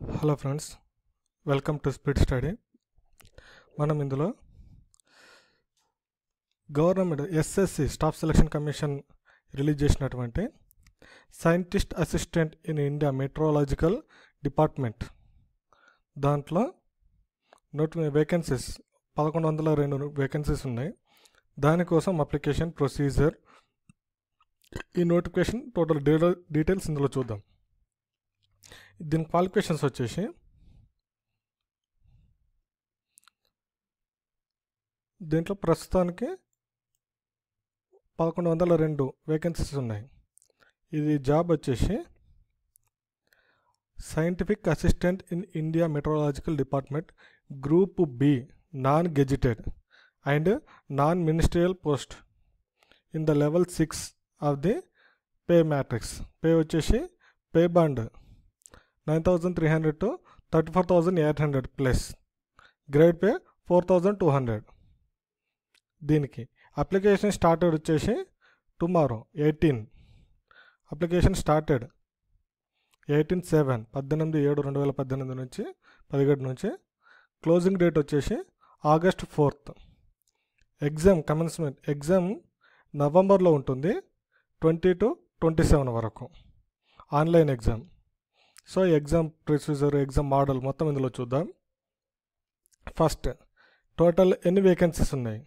Hello friends welcome to speed study. మనం ఇందులో government SSC staff selection commission release చేసినటువంటి scientist assistant in India meteorological department దాంట్లో note vacancies పదకొండు వందల రెండు వేకెన్సీస్ ఉన్నాయి. దానికోసం అప్లికేషన్ ప్రొసీజర్ ఈ నోటిఫికేషన్ టోటల్ డీటెయిల్స్ ఇందులో చూద్దాం. దీని క్వాలిఫికేషన్స్ వచ్చేసి దీంట్లో ప్రస్తుతానికి పదకొండు వందల రెండు వేకెన్సీస్ ఉన్నాయి. ఇది జాబ్ వచ్చేసి scientific assistant in India meteorological department group B non gazetted and non ministerial post in the level six of the pay matrix pay వచ్చేసి pay band nine thousand three hundred to thirty four thousand eight hundred plus grade pay four thousand two hundred. దీనికి application started వచ్చేసి tomorrow eighteen. Application started eighteen seven పద్దెనిమిది ఏడు రెండు వేల పద్దెనిమిది నుంచి పదిహేడు నుంచి. క్లోజింగ్ డేట్ వచ్చేసి August fourth. Exam commencement exam నవంబర్లో ఉంటుంది ట్వంటీ టు ట్వంటీ సెవెన్ వరకు. Online exam. So exam procedure exam model మొత్తం ఇందులో చూద్దాం. ఫస్ట్ టోటల్ ఎన్ని వేకెన్సీస్ ఉన్నాయి?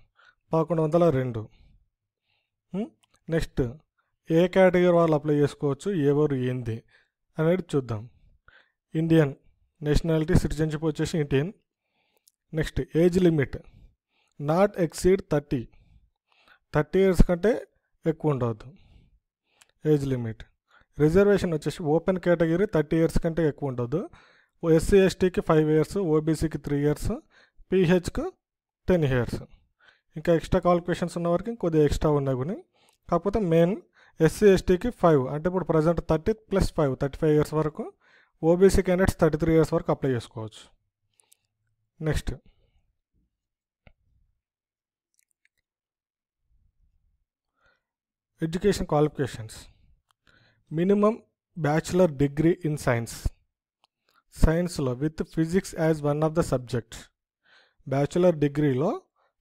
పదకొండు వందల రెండు. Hmm? నెక్స్ట్ ఏ కేటగిరీ వాళ్ళు అప్లై చేసుకోవచ్చు? ఎవరు ఏంది? అనేది చూద్దాం. ఇండియన్ నేషనాలిటీ సిటిజన్షిప్ వచ్చేసి Indian next age limit not exceed thirty thirty years కంటే ఎక్కువ ఉండవద్దు. ఏజ్ లిమిట్ రిజర్వేషన్ వచ్చేసి ఓపెన్ కేటగిరీ థర్టీ ఇయర్స్ కంటే ఎక్కువ ఉండదు. ఎస్సీ ఎస్టీకి ఫైవ్ ఇయర్స్ ఓబీసీకి త్రీ ఇయర్స్ పీహెచ్కి టెన్ ఇయర్స్. ఇంకా ఎక్స్ట్రా క్వాలిఫికేషన్స్ ఉన్న వరకు కొద్దిగా ఎక్స్ట్రా ఉన్నాయి కొన్ని కాకపోతే మెయిన్ ఎస్సీ ఎస్టీకి ఫైవ్. అంటే ఇప్పుడు present thirty plus five thirty five years వరకు OBC candidates thirty three years వరకు అప్లై చేసుకోవచ్చు. Next. Education qualifications. Minimum bachelor degree in science. సైన్స్లో with physics as one of the subjects bachelor డిగ్రీలో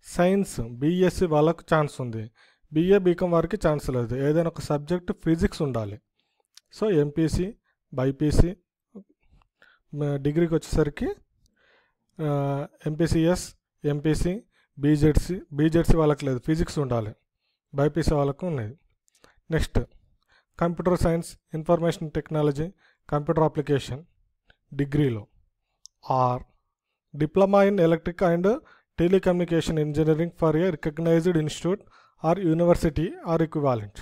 science BSc వాళ్ళకు chance ఉంది. BA BCom వారికి chance లేదు. ఏదైనా ఒక సబ్జెక్ట్ ఫిజిక్స్ ఉండాలి. సో ఎంపీసీ బైపీసీ డిగ్రీకి వచ్చేసరికి ఎంపీసీఎస్ ఎంపీసీ బీజెడ్సీ బీజెడ్సీ వాళ్ళకి లేదు. ఫిజిక్స్ ఉండాలి. బైపీసీ వాళ్ళకు ఉన్నది. Next computer science information technology computer application డిగ్రీలో. Or. Diploma in electric and telecommunication engineering for a recognised institute or university or equivalent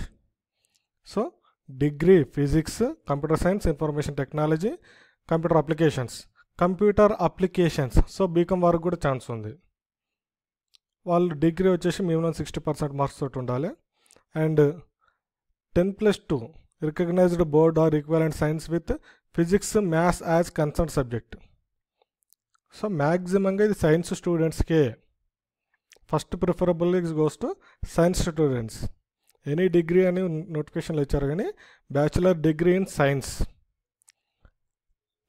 so degree physics computer science information technology computer applications. Computer applications. So BCom వరకు కూడా chance ఉంది. వాళ్ళు degree వచ్చేసి minimum sixty percent marks తోటి ఉండాలి. And ten plus two recognised board or equivalent science with physics maths as concern subject. So మ్యాక్సిమంగా ఇది science స్టూడెంట్స్కే first preferable goes to science students. Any degree అని నోటిఫికేషన్లు ఇచ్చారు కానీ bachelor degree in science.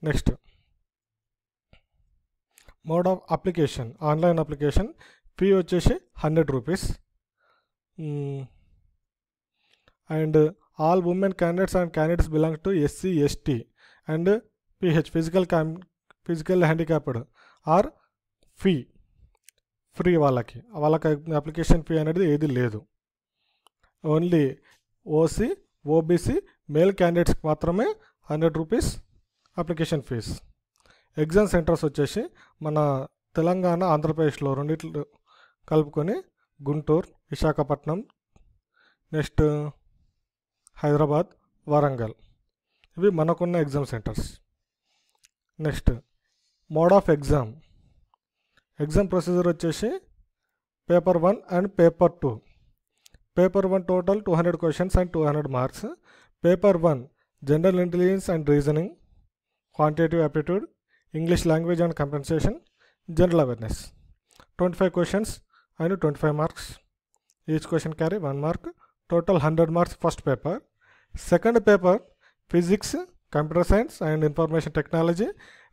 Next. Mode of application online application fee వచ్చేసి hundred rupees. And all women candidates and candidates belong to SC ST and PH physical cam physical handicapped or fee free వాళ్ళకి. వాళ్ళకి application fee అనేది ఏది లేదు. Only OC OBC male క్యాండిడేట్స్కి మాత్రమే hundred rupees application fees exam centres వచ్చేసి మన తెలంగాణ ఆంధ్రప్రదేశ్లో రెండిట్లు కలుపుకొని గుంటూరు విశాఖపట్నం నెక్స్ట్ హైదరాబాద్ వరంగల్. ఇవి మనకున్న exam centres. Next mode of exam. Exam procedure వచ్చేసి paper one and paper two. Paper one total two hundred questions and two hundred marks. Paper one general intelligence and reasoning quantitative aptitude English language and compensation general awareness. Twenty five questions and twenty five marks. Each question carry one mark. Total hundred marks first paper. Second paper physics computer science and information technology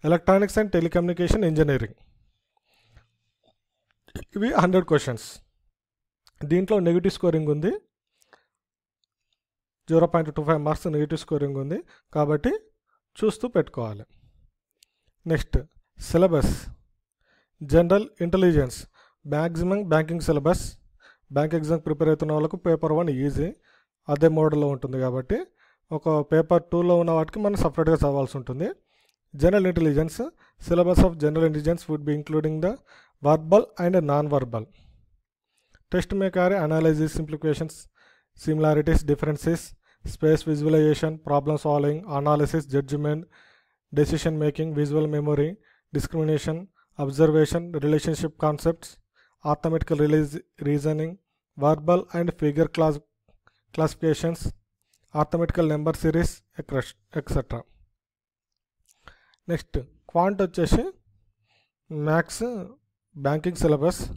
electronics and telecommunication engineering. ఇవి hundred questions. దీంట్లో negative scoring ఉంది. Zero point two five marks negative scoring ఉంది. కాబట్టి చూస్తూ పెట్టుకోవాలి. Next syllabus. General intelligence. Maximum banking syllabus bank exam prepare అవుతున్న వాళ్ళకు paper one easy అదే మోడల్లో ఉంటుంది కాబట్టి ఒక పేపర్ టూలో ఉన్న వాటికి మనం సపరేట్గా చదవాల్సి ఉంటుంది. General intelligence syllabus of general intelligence would be including the verbal and non verbal test maker analogies simplifications similarities differences space visualisation problem solving analysis judgement decision making visual memory discrimination observation relationship concepts arithmetical release reasoning verbal and figure class classifications arithmetical number series ఎక్రష్ etcetera next quant వచ్చేసి maths banking syllabus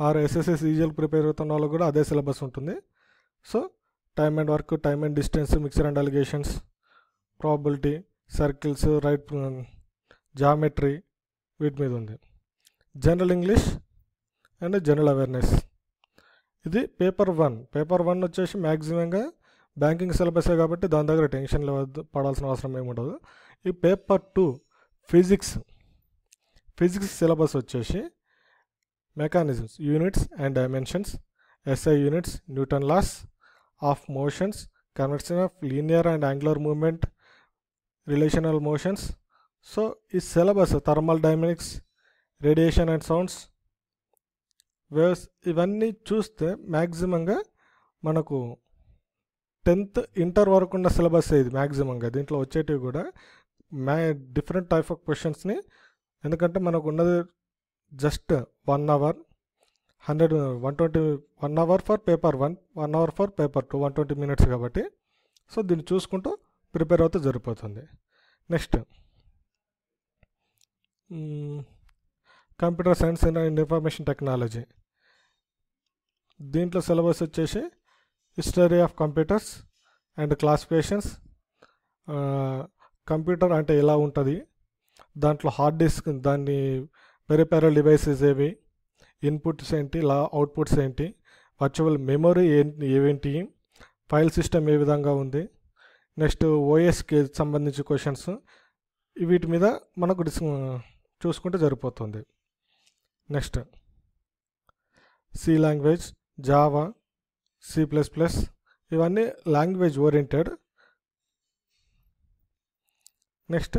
or SSS EGL prepare అవుతున్న వాళ్ళకి కూడా అదే syllabus ఉంటుంది. So time and work time and distance mixture and alligations probability circles right geometry వీటి మీద ఉంది. General English and general awareness. ఇది పేపర్ వన్. పేపర్ వన్ వచ్చేసి మ్యాక్సిమంగా బ్యాంకింగ్ సిలబసే కాబట్టి దాని దగ్గర టెన్షన్ పడాల్సిన అవసరం ఏమి ఉండదు. ఈ paper two physics. Physics syllabus వచ్చేసి mechanisms units and dimensions SI units Newton laws of motions conversion of linear and angular moment relational motions. So ఈ syllabus thermal dynamics radiation and sounds waves ఇవన్నీ చూస్తే మ్యాక్సిమంగా మనకు tenth inter వరకు ఉన్న syllabus ఇది మ్యాక్సిమంగా దీంట్లో వచ్చేటివి కూడా మ్యా డిఫరెంట్ టైప్ ఆఫ్ క్వశ్చన్స్ని ఎందుకంటే మనకు ఉన్నది just one hour hundred one twenty one hour for paper one one hour for paper two one twenty minutes కాబట్టి. సో దీన్ని చూసుకుంటూ ప్రిపేర్ అవుతూ జరిగిపోతుంది next. Computer science and information technology. దీంట్లో సిలబస్ వచ్చేసి history of computers and classifications. Computer అంటే ఎలా ఉంటుంది? దాంట్లో హార్డ్ డిస్క్ దాన్ని పెరిపెరల్ డివైసెస్ ఏవి? ఇన్పుట్స్ ఏంటి? లా అవుట్పుట్స్ ఏంటి? వర్చువల్ మెమొరీ ఏంటి ఏవేంటి? ఫైల్ సిస్టమ్ ఏ విధంగా ఉంది? నెక్స్ట్ ఓఎస్కి సంబంధించి క్వశ్చన్స్. వీటి మీద మనకు డిస్ చూసుకుంటే సరిపోతుంది. Next C language. Java C plus plus ఇవన్నీ language oriented next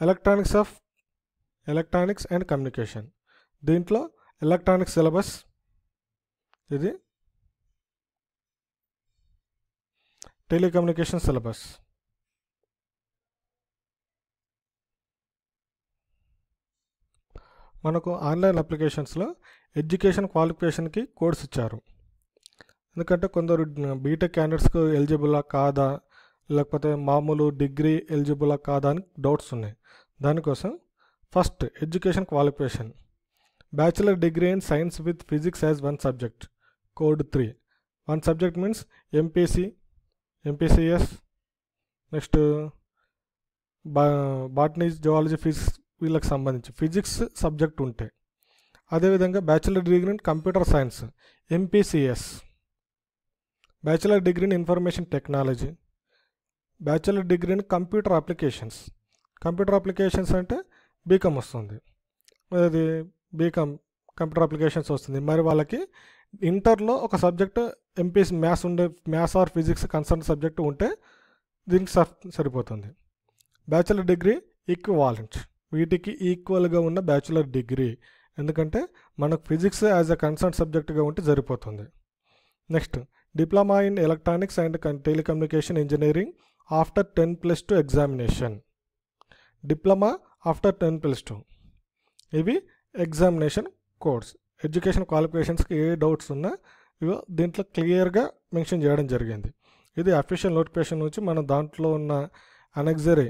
electronics of electronics and communication దీంట్లో ఎలక్ట్రానిక్స్ సిలబస్ ఇది టెలికమ్యూనికేషన్ సిలబస్ మనకు ఆన్లైన్ అప్లికేషన్స్లో ఎడ్యుకేషన్ క్వాలిఫికేషన్కి కోర్స్ ఇచ్చారు. ఎందుకంటే కొందరు బీటెక్ క్యాండిడేట్స్కు ఎలిజిబులా కాదా లేకపోతే మామూలు డిగ్రీ ఎలిజిబులా కాదా అని డౌట్స్ ఉన్నాయి. దానికోసం first education qualification. Bachelor degree in science with physics as one subject code three. One subject means MPC MPCS next బా బాటనీ జువాలజీ ఫిజిక్స్ వీళ్ళకి సంబంధించి ఫిజిక్స్ సబ్జెక్ట్ ఉంటే. అదేవిధంగా bachelor degree in computer science MPCS. Bachelor degree in information technology. Bachelor degree in computer applications. Computer applications అంటే BCom వస్తుంది. అది BCom computer applications వస్తుంది. మరి వాళ్ళకి ఇంటర్లో ఒక సబ్జెక్ట్ ఎంపీసీ మ్యాథ్స్ ఉండే maths or physics concern subject ఉంటే దీనికి సరిపోతుంది. బ్యాచిలర్ డిగ్రీ ఈక్వాలెంట్ వీటికి ఈక్వల్గా ఉన్న బ్యాచులర్ డిగ్రీ ఎందుకంటే మనకు ఫిజిక్స్ యాజ్ అ కన్సర్న్ సబ్జెక్ట్గా ఉంటే సరిపోతుంది. Next diploma in electronics and telecommunication engineering after ten plus two examination diploma after ten plus two ఇవి ఎగ్జామినేషన్ కోర్స్ ఎడ్యుకేషన్ క్వాలిఫికేషన్స్కి ఏ డౌట్స్ ఉన్నా ఇవి దీంట్లో క్లియర్గా మెన్షన్ చేయడం జరిగింది. ఇది అఫీషియల్ నోటిఫికేషన్ నుంచి మనం దాంట్లో ఉన్న అనెగ్జరీ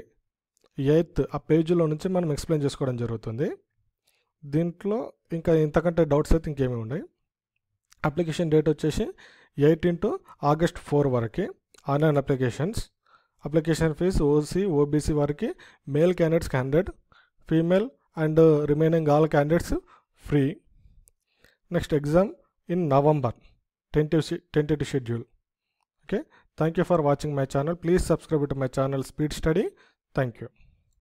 ఎయిత్ ఆ పేజీలో నుంచి మనం ఎక్స్ప్లెయిన్ చేసుకోవడం జరుగుతుంది. దీంట్లో ఇంకా ఇంతకంటే డౌట్స్ అయితే ఇంకేమీ ఉన్నాయి అప్లికేషన్ డేట్ వచ్చేసి ఎయిటీన్ టు ఆగస్ట్ ఫోర్ వరకు online applications. Application fees OC OBC వారికి మేల్ క్యాండిడేట్స్కి hundred female and remaining all candidates free. Next exam in November tentative tentative schedule. Okay? Thank you for watching my channel. Please subscribe to my channel Speed Study. Thank you